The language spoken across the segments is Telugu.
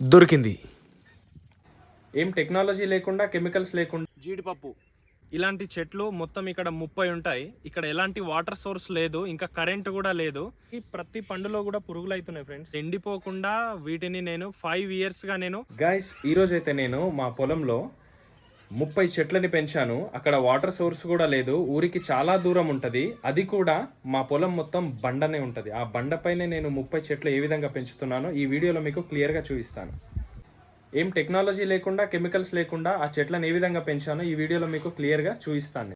దొరికింది. ఏం టెక్నాలజీ లేకుండా కెమికల్స్ లేకుండా. జీడిపప్పు. ఇలాంటి చెట్లు మొత్తం ఇక్కడ ముప్పై ఉంటాయి. ఇక్కడ ఎలాంటి వాటర్ సోర్స్ లేదు ఇంకా కరెంట్ కూడా లేదు. ఈ ప్రతి పండులో కూడా పురుగులు అవుతున్నాయి ఫ్రెండ్స్ ఎండిపోకుండా వీటిని నేను ఫైవ్ ఇయర్స్గా నేను గాయస్ ఈరోజు అయితే నేను మా పొలంలో ముప్పై చెట్లని పెంచాను. అక్కడ వాటర్ సోర్స్ కూడా లేదు. ఊరికి చాలా దూరం ఉంటుంది. అది కూడా మా పొలం మొత్తం బండనే ఉంటుంది. ఆ బండపైనే నేను ముప్పై చెట్లు ఏ విధంగా పెంచుతున్నానో ఈ వీడియోలో మీకు క్లియర్గా చూపిస్తాను. ఏం టెక్నాలజీ లేకుండా కెమికల్స్ లేకుండా ఆ చెట్లను ఏ విధంగా పెంచానో ఈ వీడియోలో మీకు క్లియర్గా చూపిస్తాను.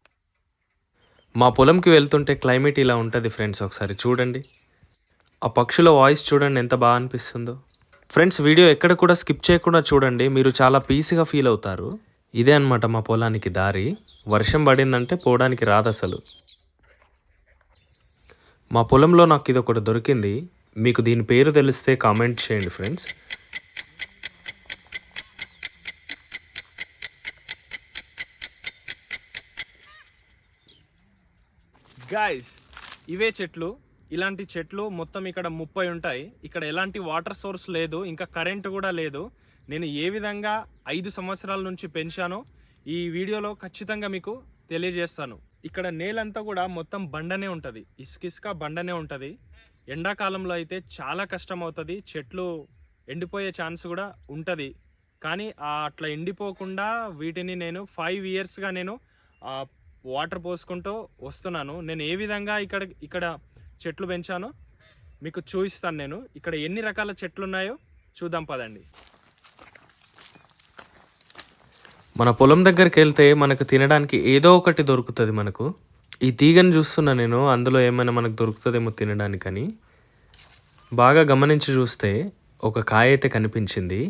మా పొలంకి వెళ్తుంటే క్లైమేట్ ఇలా ఉంటుంది ఫ్రెండ్స్ ఒకసారి చూడండి. ఆ పక్షుల వాయిస్ చూడండి ఎంత బాగా అనిపిస్తుందో. ఫ్రెండ్స్ వీడియో ఎక్కడ కూడా స్కిప్ చేయకుండా చూడండి. మీరు చాలా పీస్గా ఫీల్ అవుతారు. ఇదే అన్నమాట మా పొలానికి దారి. వర్షం పడిందంటే పోవడానికి రాదు అసలు. మా పొలంలో నాకు ఇది ఒకటి దొరికింది. మీకు దీని పేరు తెలిస్తే కామెంట్ చేయండి ఫ్రెండ్స్. గాయస్ ఇవే చెట్లు. ఇలాంటి చెట్లు మొత్తం ఇక్కడ ముప్పై ఉంటాయి. ఇక్కడ ఎలాంటి వాటర్ సోర్స్ లేదు. ఇంకా కరెంట్ కూడా లేదు. నేను ఏ విధంగా ఐదు సంవత్సరాల నుంచి పెంచానో ఈ వీడియోలో ఖచ్చితంగా మీకు తెలియజేస్తాను. ఇక్కడ నేలంతా కూడా మొత్తం బండనే ఉంటుంది. ఇసుకిసుక బండనే ఉంటుంది. ఎండాకాలంలో అయితే చాలా కష్టం అవుతుంది చెట్లు ఎండిపోయే ఛాన్స్ కూడా ఉంటుంది. కానీ అట్లా ఎండిపోకుండా వీటిని నేను ఫైవ్ ఇయర్స్గా నేను వాటర్ పోసుకుంటూ వస్తున్నాను. నేను ఏ విధంగా ఇక్కడ ఇక్కడ చెట్లు పెంచానో మీకు చూపిస్తాను నేను. ఇక్కడ ఎన్ని రకాల చెట్లు ఉన్నాయో చూద్దాం పదండి. మన పొలం దగ్గరికి వెళ్తే మనకు తినడానికి ఏదో ఒకటి దొరుకుతుంది మనకు. ఈ తీగని చూస్తున్నా నేను అందులో ఏమైనా మనకు దొరుకుతుందేమో తినడానికని. బాగా గమనించి చూస్తే ఒక కాయ అయితే కనిపించింది.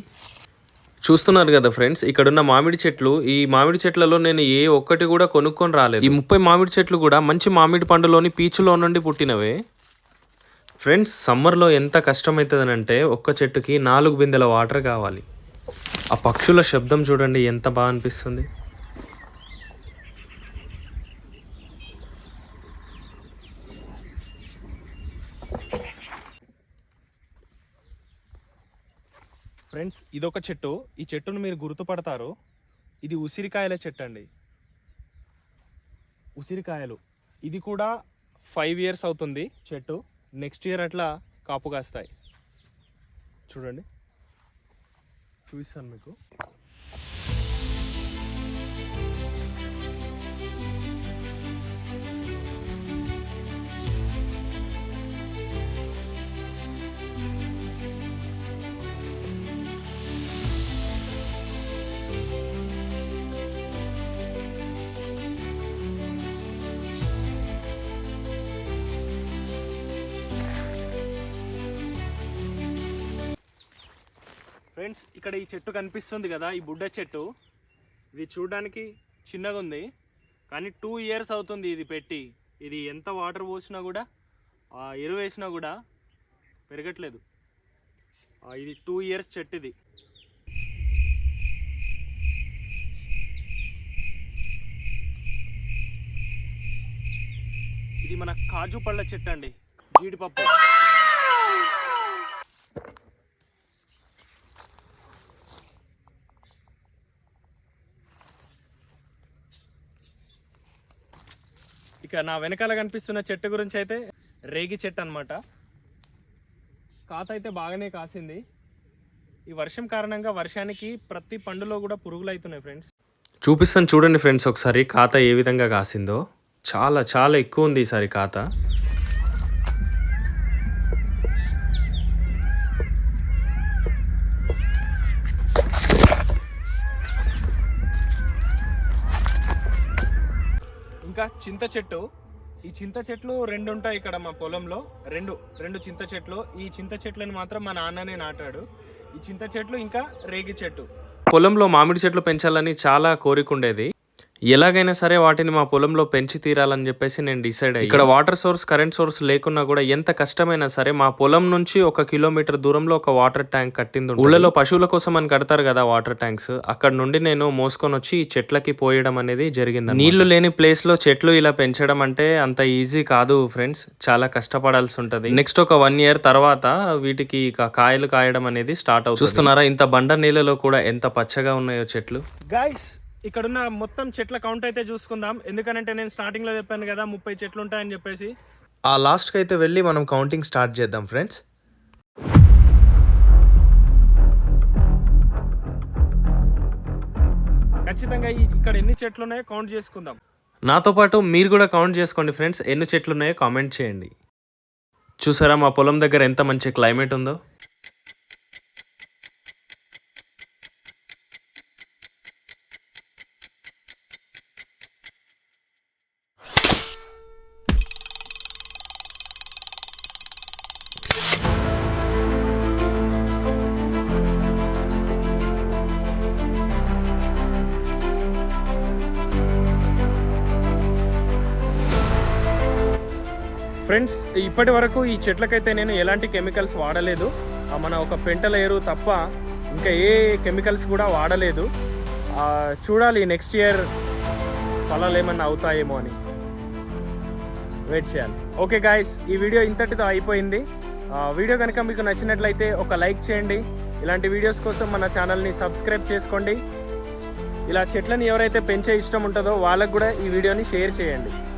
చూస్తున్నారు కదా ఫ్రెండ్స్ ఇక్కడున్న మామిడి చెట్లు ఈ మామిడి చెట్లలో నేను ఏ ఒక్కటి కూడా కొనుక్కొని రాలేదు. ఈ ముప్పై మామిడి చెట్లు కూడా మంచి మామిడి పండులోని పీచులో నుండి పుట్టినవే. ఫ్రెండ్స్ సమ్మర్లో ఎంత కష్టమవుతుందనంటే ఒక్క చెట్టుకి నాలుగు బిందెల వాటర్ కావాలి. ఆ పక్షుల శబ్దం చూడండి ఎంత బాగా అనిపిస్తుంది. ఫ్రెండ్స్ ఇదొక చెట్టు. ఈ చెట్టును మీరు గుర్తుపడతారు. ఇది ఉసిరికాయల చెట్టు అండి ఉసిరికాయలు. ఇది కూడా ఫైవ్ ఇయర్స్ అవుతుంది చెట్టు. నెక్స్ట్ ఇయర్ అట్లా కాపు కాస్తాయి. చూడండి. చూపిస్తాను మీకు. ఫ్రెండ్స్ ఇక్కడ ఈ చెట్టు కనిపిస్తుంది కదా ఈ బుడ్డ చెట్టు. ఇది చూడడానికి చిన్నగా ఉంది. కానీ టూ ఇయర్స్ అవుతుంది ఇది పెట్టి. ఇది ఎంత వాటర్ పోసినా కూడా ఆ, ఎరువు వేసినా కూడా పెరగట్లేదు. ఇది టూ ఇయర్స్ చెట్టు ఇది. ఇది మన కాజు పళ్ళ చెట్టు అండి. జీడిపప్పు. ఇక నా వెనకాల కనిపిస్తున్న చెట్టు గురించి అయితే రేగి చెట్టు అనమాట కాత అయితే బాగానే కాసింది. ఈ వర్షం కారణంగా వర్షానికి ప్రతి పండులో కూడా పురుగులు అవుతున్నాయి ఫ్రెండ్స్ చూపిస్తాను చూడండి ఫ్రెండ్స్ ఒకసారి కాత ఏ విధంగా కాసిందో. చాలా చాలా ఎక్కువ ఉంది ఈసారి కాత. ఇంకా చింత చెట్టు. ఈ చింత చెట్లు రెండు ఉంటాయి ఇక్కడ మా పొలంలో. రెండు రెండు చింత చెట్లు. ఈ చింత చెట్లను మాత్రం మా నాన్ననే నాటాడు. ఈ చింత చెట్లు ఇంకా రేగి చెట్టు. పొలంలో మామిడి చెట్లు పెంచాలని చాలా కోరిక ఉండేది. ఎలాగైనా సరే వాటిని మా పొలంలో పెంచి తీరాలని చెప్పేసి నేను డిసైడ్ అయ్యి. ఇక్కడ వాటర్ సోర్స్ కరెంట్ సోర్స్ లేకున్నా కూడా ఎంత కష్టమైనా సరే మా పొలం నుంచి ఒక కిలోమీటర్ దూరంలో ఒక వాటర్ ట్యాంక్ కట్టింది ఊళ్ళలో పశువుల కోసం అని కడతారు కదా వాటర్ ట్యాంక్స్ అక్కడ నుండి నేను మోసుకొని వచ్చి ఈ చెట్లకి పోయడం అనేది జరిగింది నీళ్ళు లేని ప్లేస్లో చెట్లు ఇలా పెంచడం అంటే అంత ఈజీ కాదు ఫ్రెండ్స్ చాలా కష్టపడాల్సి ఉంటది. నెక్స్ట్ ఒక వన్ ఇయర్ తర్వాత వీటికి ఇక కాయలు కాయడం అనేది స్టార్ట్ అవుతుంది. చూస్తున్నారా ఇంత బండ నీళ్ళలో కూడా ఎంత పచ్చగా ఉన్నాయో చెట్లు. గైస్ ఇక్కడున్న మొత్తం చెట్ల కౌంట్ అయితే చూసుకుందాం. ఎందుకనంటే నేను స్టార్టింగ్లో చెప్పాను కదా ముప్పై చెట్లు ఉంటాయని చెప్పేసి. ఆ లాస్ట్కి అయితే వెళ్ళి మనం కౌంటింగ్ స్టార్ట్ చేద్దాం ఫ్రెండ్స్ ఖచ్చితంగా ఇక్కడ ఎన్ని చెట్లు ఉన్నాయో కౌంట్ చేసుకుందాం. నాతో పాటు మీరు కూడా కౌంట్ చేసుకోండి ఫ్రెండ్స్ ఎన్ని చెట్లు ఉన్నాయో కామెంట్ చేయండి. చూసారా మా పొలం దగ్గర ఎంత మంచి క్లైమేట్ ఉందో? ఫ్రెండ్స్ ఇప్పటి వరకు ఈ చెట్లకైతే నేను ఎలాంటి కెమికల్స్ వాడలేదు. మన ఒక పెంటల ఎరువు తప్ప ఇంకా ఏ కెమికల్స్ కూడా వాడలేదు. చూడాలి నెక్స్ట్ ఇయర్ ఫలాలు ఏమన్నా అవుతాయేమో అని. వెయిట్ చేయాలి. ఓకే గాయస్ ఈ వీడియో ఇంతటితో అయిపోయింది. ఆ, వీడియో కనుక మీకు నచ్చినట్లయితే ఒక లైక్ చేయండి. ఇలాంటి వీడియోస్ కోసం మన ఛానల్ని సబ్స్క్రైబ్ చేసుకోండి. ఇలా చెట్లను ఎవరైతే పెంచే ఇష్టం ఉంటుందో వాళ్ళకు కూడా ఈ వీడియోని షేర్ చేయండి.